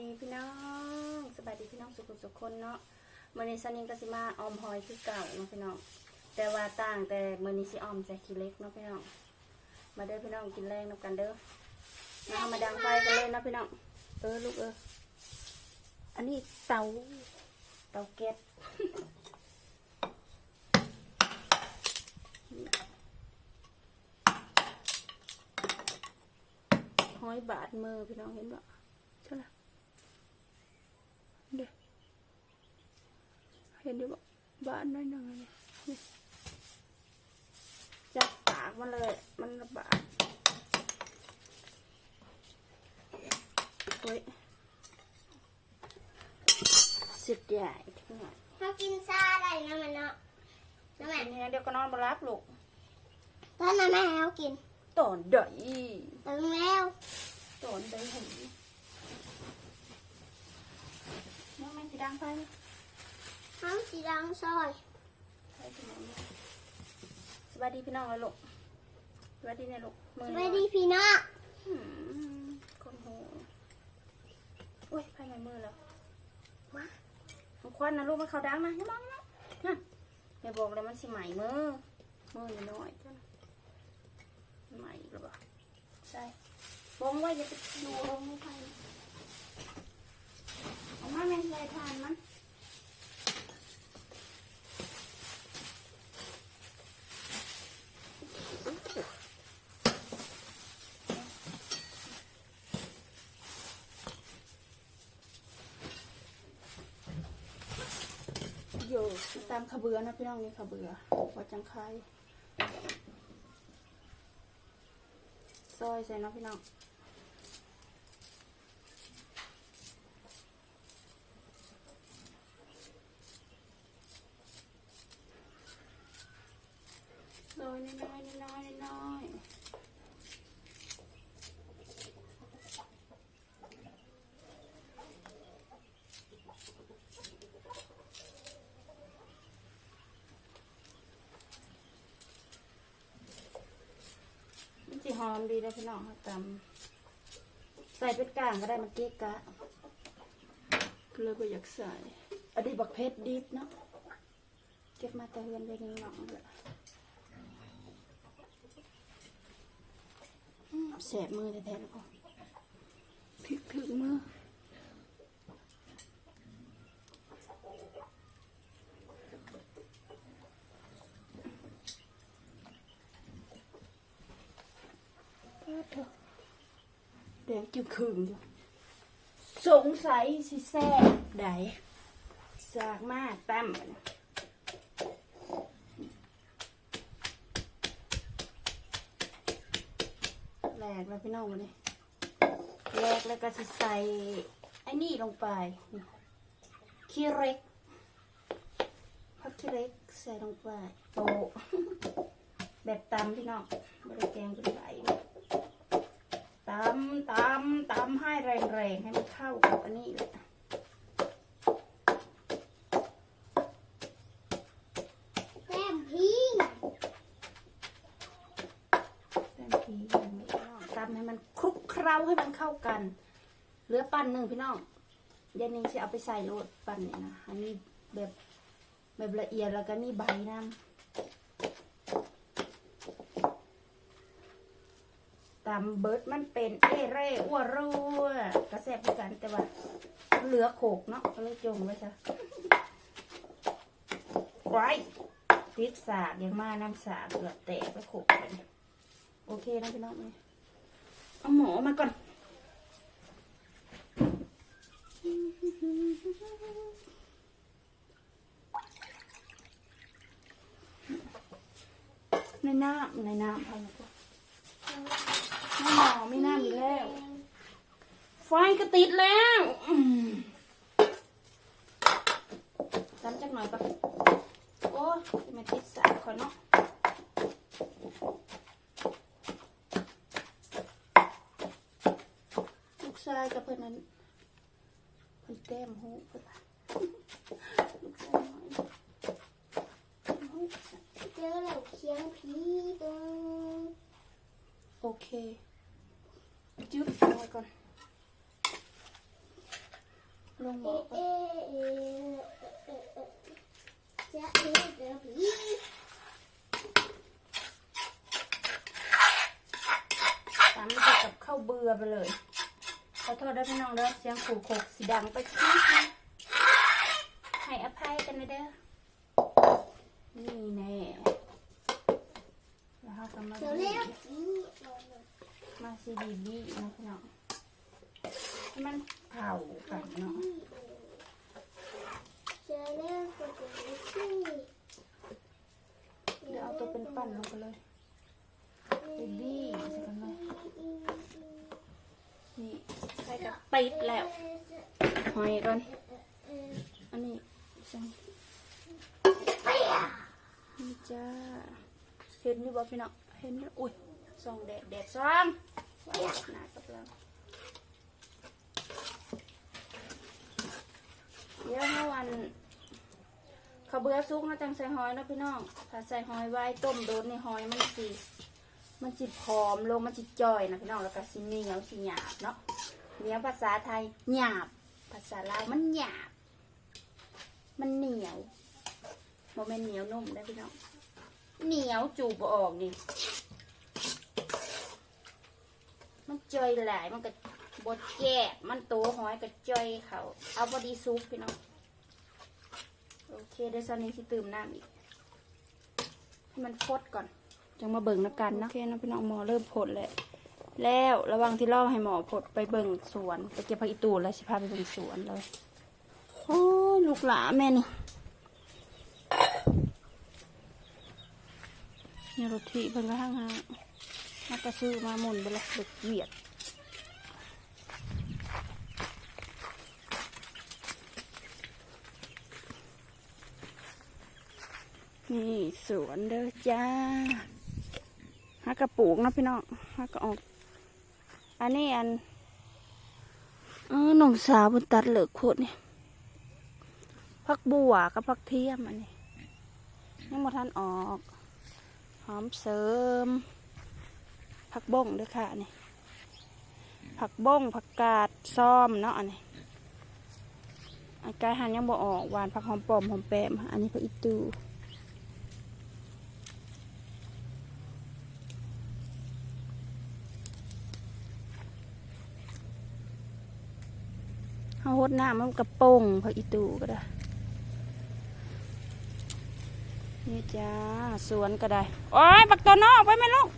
ดีพี่น้องสบายดีพี่น้องสุขสุขคนเนาะมื่อนี้ซันนิงก็สิมาออมหอยคือเก่าเนาะพี่น้องแต่ว่าต่างแต่มื่อนี้สิออมใส่ขี้เล็กเนาะพี่น้องมาเด้อพี่น้องกินแรงนำกันเด้อมาเอามาดังไฟกันเลยเนาะพี่น้องเออลูกเอออันนี้เตาเตาแก๊สห้อยบาดมือพี่น้องเห็นบ่ใช่ละ เด้เห็นดิบ่บาดน้อยหนึ่งเลยนี่จับปากมันเลย มันระบาดโอ้ยสุดใหญ่ทั้งหมดเขากินซาอะไรนะมันเนาะน้ำแม่อันนี้เดี๋ยวก็นอนบรับลูกตอนนั้นแม่ให้เขากินตอนเดยตึงแล้วตอนเดยเห็น น้องแม่สีดังไปไหมห้องสีดังซอยไปที่ไหนเนี่ยสวัสดีพี่น้องเลยลูกสวัสดีเนี่ยลูกมือสหน่วัอยสดีพี่น้องอืมคนหูอุ้ยภายในมือแล้วมามันควันนะลูกมันเขาดังนะอย่ามองนะนะแม่บอกเลยมันสิใหม่มือมือน้อยๆจ้ะใหม่หรือเปล่าใช่บงไว้อย่าไปดูลงไม่ไป เอามาแม่ใส่ทานมันอยู่ตามขบือนะพี่น้องนี่ขบือวัดจังไคซอยใส่นะพี่น้องซอยน้อยๆน้อยๆน้อยๆมันจะห อมดีนะพี่น้องค่ะตำใส่เป็ดกลางก็ได้มันเก๊กกะก็เลยก็อยากใส่อันนี้บักเพชรดิบเนาะเก็บมาแต่เฮือนไปนี่น้องเลยอืมแสบมือแท้ๆแล้วก็พริกถึงมือ แดงจิ้วคืนอยู่สงสัยสิแซ่บไดสากมากตั้มแหลกแล้วพี่น้องวันนี้แหลกแล้วก็สิใส่ไอ้นี่ลงไปขี้เล็กพักขี้เล็กใส่ลงไปโปะแบบตำพี่น้องบริแกงเป็นไหล ตำตำตำให้แรงๆให้มันเข้ากับอันนี้เลยแก้มพีแต้มทีย่างพี่น้องตำให้มันคลุกเคล้าให้มันเข้ากัน เหลือปั้นหนึ่งพี่น้องเยวนี้จะเอาไปใส่โรดปั้นเนี่ยนะอันนี้แบบแบบละเอียดแล้วก็มีใบน้ำ ตำเบิร์ดมันเป็นเอเร่อ้วรัวกระแสบเหมือนกันแต่ว่าเหลือโขกเนาะก็เลยจงไว้ซะไว้ติดสากยังมาน้ำสากเกือบแตกไปโขกกันโอเคนะพี่น้องเนี่ยเอาหมอมาก่อนในน้ำในน้ำพายก็ ไม่หมอไม่น้ำอีกแล้ว ไฟก็ติดแล้วอืมจำจักหน่อยปะโอ้ยจะมาติดสายคอยเนาะลูกชายกับเพื่อนนั้นเพื่อนแต้มหูเพื่อนลูกชายน้อยแต้มหูเจอแล้วเคียงพี่ตรงโอเค จุ๊บเอาไว้ก่อน ลงหมอเอ๊ะเอ๊ะเอ๊ะเอ๊ะจะเอ๊ะเจอผีตามไปกับข้าวเบื่อไปเลยขอโทษด้วยพี่น้องเด้อเสียงขู่ขกสีดังไปนิดนึงให้อภัยกันนะเด้อ นี่แน่แล้วเราก็มาดี มาซีบีบีนะพี่น้องมันเผากันเนาะเดี๋ยวเอาตัวเป็นปั่นลงไปเลยไปบี้ใส่กันเลยนี่ใส่กับปิดแล้วหอยก่อนอันนี้ใส่นี่จ้าเห็นอยู่บ่พี่น้องเห็นอยู่อุ้ย ส่องแดดแดดส่องว้าวหนากับเราเดี๋ยวเมื่อวันเขาวเบื่อซุกเขาจังใส่หอยเนาะพี่น้อง ถ้าใส่หอยไว้ต้มโดนในหอยมันสิมันสิผอมลงมันสิจ่อยนะพี่น้องแล้วก็สิเหนียวสิหยาบเนาะเหนียวภาษาไทยหยาบ ภาษาลาวมันหยาบ มันเหนียวโมเมนเหนียวนุ่มได้พี่น้องเหนียวจูบออกนี่ มันจอยหลายมันก็บดแก่มันโตหอยก็จอยเขาเอาบอดีซุปพี่น้องโอเคเดี๋ยวซันนี้ที่ตื่มน้ำอีกให้มันฟดก่อนจังมาเบิ่งน้ำกันนะโอเคนะพี่น้องหมอเริ่มผดแล้วแล้วระวังที่ล่อให้หมอผดไปเบิ่งสวนไปเก็บผักอีตูแล้วสิพาไปเบิ่งสวนเลยโอ้ลูกหลาแม่นี่เนี่รถที่เพิ่นก็ห้างห้าง ๆนักกระซื้อมาหมุนไปเลยเด็กเหวียดนี่สวนเด้อจ้าฮักกระปลูกนะพี่น้องฮักกระออก อันนี้อันเออหน้องสาวบนตัดเหลือโคตรนี่ยพักบัวกับพักเทียมอันนี้ยังมาทันออก หอมเสริม ผักบ้งด้วยค่ะนี่ผักบ้งผักกาดซ้อมเนาะอันนี้อันกาหันยังบ่ออกหวานผักหอมปอมหอมแปมอันนี้ผักอีตูเอาหดน้ำมันกระโปงผักอีตูก็ได้นี่จ้าสวนก็ได้โอ้ยบักตัวนอกไปไหมลูก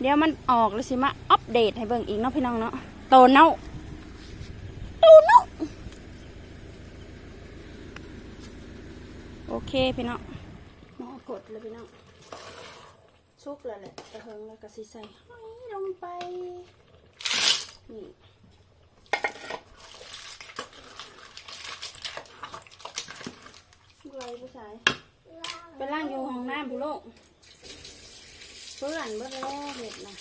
เดี๋ยวมันออกแล้วสิมาอัปเดตให้เบิ่งอีกเนาะพี่น้องเนาะโตเน่าโตเน่าโอเคพี่น้องหมอกดเลยพี่น้องชุกแล้วแหละกระเฮิงแล้วก็สิใส่ลงไปนี่ไรผู้ชายไปล่างอยู่ห้องน้ำพี่ลูก เพื่อนเมื่อแรกเห็ดนะ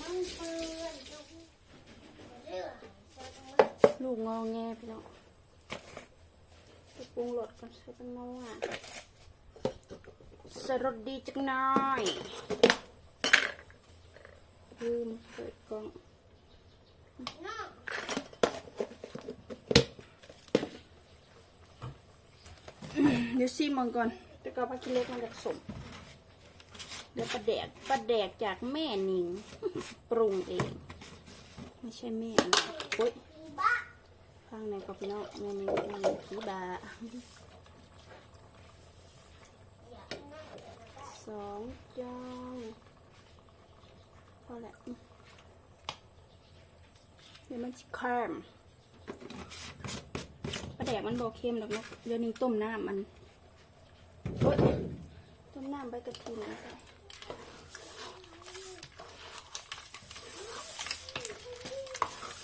มันเปื้อนจุ๊บเรื่องลูกงอแงพี่น้องไปปรุงรสกันใส่เป็นนัวใส่รสดีจักหน่อยลืมเปิดกล้อง น้อง เดี๋ยว ซีมังก่อนแต่ก็พักกิเล็กมันจะสมเดี๋ยวปลาแดกปลาแดกจากแม่นิง ปรุงเอง ไม่ใช่แม่นะโอ๊ยข้างในก็พี่น้องแม่นิงแม่นิงผีบาสองจองพอแล้วเดี๋ยวมันจะเค็มปลาแดกมันบอกเค็มหรอกนะเดี๋ยวนี้ต้มน้ำมัน น้ำใบกระถิ่นใส่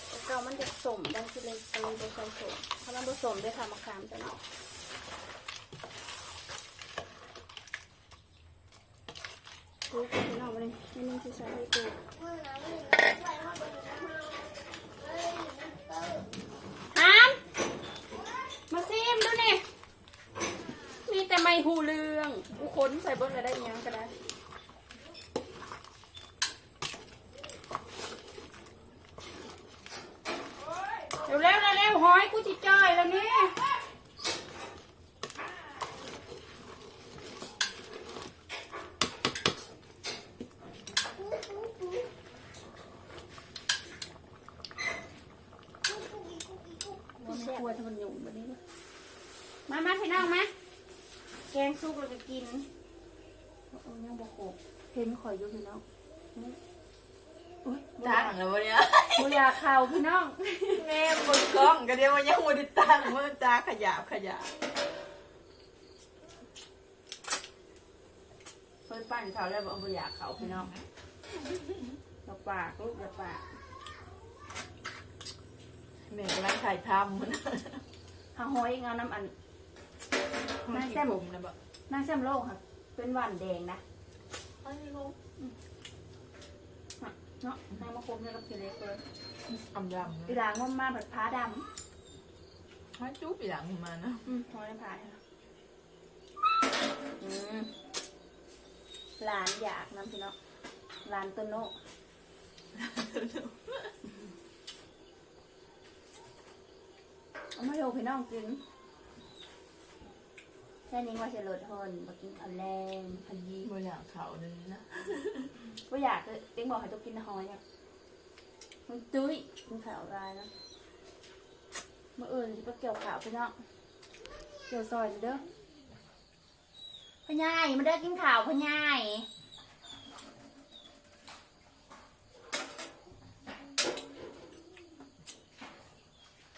แล้วก็มันจะสมได้ที่เลยตะลุยผสมสมถ้ามันผสมได้ค่ะมะขามจะเนาะดูกันพี่น้องมาเลยนี่นึงที่ใส่ให้ดู ค้นใส่เบิ้ลก็ได้เนี้ยก็ได้เร็วๆเร็วๆหอยกูจิจ้อยแล้วนี่ ข่อยอยู่พี่น้องอุ้ยบ่อตั้ยางกแล้ววันเนี้ยบ่อยากเข่าพี่น้องแม่บนกล้องกันเดียวมันยังไม่ได้ตั้งมือตาขยับขยับเพิ่นปั้นเขาแล้วบอกบ่อยากเขาพี่น้องอย่าปากลูกอย่าปากแม่กำลังถ่ายทำมันหาหอยงาน้ำอันน่าแซ่บผมนะบอกนางแซมโลกค่ะ เป็นหวานแดงนะ ไม่รู้เนาะนางมาคบเนี่ยกับพี่เล็กเลยอำยำอีนะหลางว่ามาแบบพ้าดให้จุ๊บอีหลังมานะำอืมหอยในผายนะอืมหลานอยากน้ำพี่น้องหลานตัวโนเอามาโยพี่น้องกิน แค่นี้ว่าจะลดทนมากินอันแรงพันยีบ่อยากเขาเลยนะว่าอยากเลยเต็งบอกให้ตัวกินหอยอะมันตุ้ยกินข่าวรายนะเมื่ออื่นจะไปเกี่ยวข่าวพี่น้องเกี่ยวซอยเด้อพญายมาเด้อกินข่าวพญาย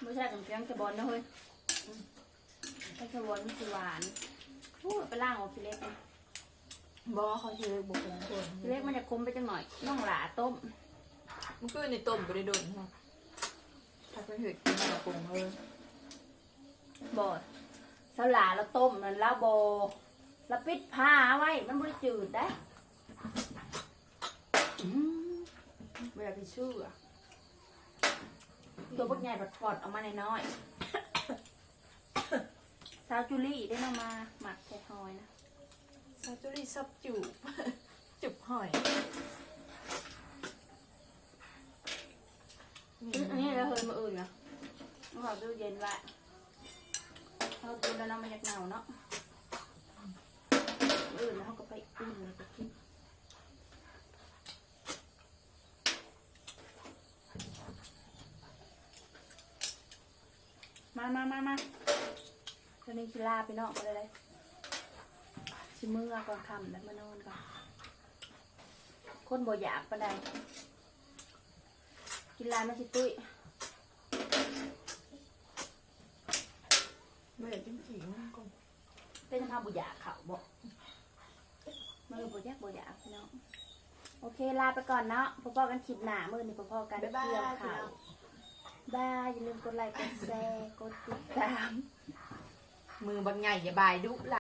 ไม่ใช่กับเพียงจะบอลนะเฮ้ยอืมไอ้ กระบอนมันคือหวานพูดไปล่างออกทีเล็กนะบอกว่าเขาชื่อบุคคลคนทีเล็กมันจะคมไปจังหน่อยน่องหลาต้มมันคือในต้มไปได้โดนฮะถ้าเป็นเห็ดกินมาปรุงเลยบอดสลาแล้วต้มนั่นแล้วโบแล้วปิดผ้าไว้ มันไม่จืดได้อืมเวลาไปชื่ออะตัวพวกใหญ่แบบปอดออกมาน้อยๆ สาวจูลี่ได้นำมาหมักแค่หอยนะซาจุรีซับจูบ จุบหอยอืมอันนี้เราเคยมาอื่นนะต้องขอตู้เย็นไว้เราตู้แล้วน้ำมันจะเน่าเนาะมื้ออื่นแล้วเขาก็ไปอุ่นแล้วก็กินมามามามา ตอนนี้ชิลาไปนอกไปเลยเลยชิมือก่อนคำแล้วมานอนก่อนคนบ่อยากปานใดกินลายมาชิตุ้ยไม่อยากกินขิงมันก่อนเป็นทำบ่อยากเขาบอกมือบ่อยากบ่อยากพี่น้องโอเคลาไปก่อนเนาะพบกันคลิปหน้ามือนี่พอๆกันบ๊ายบายเที่ยวพี่ข่าน้วองบายอย่าลืมกดไลค์กดแชร์กดติดตาม มือบางไงอย่าบายดุละ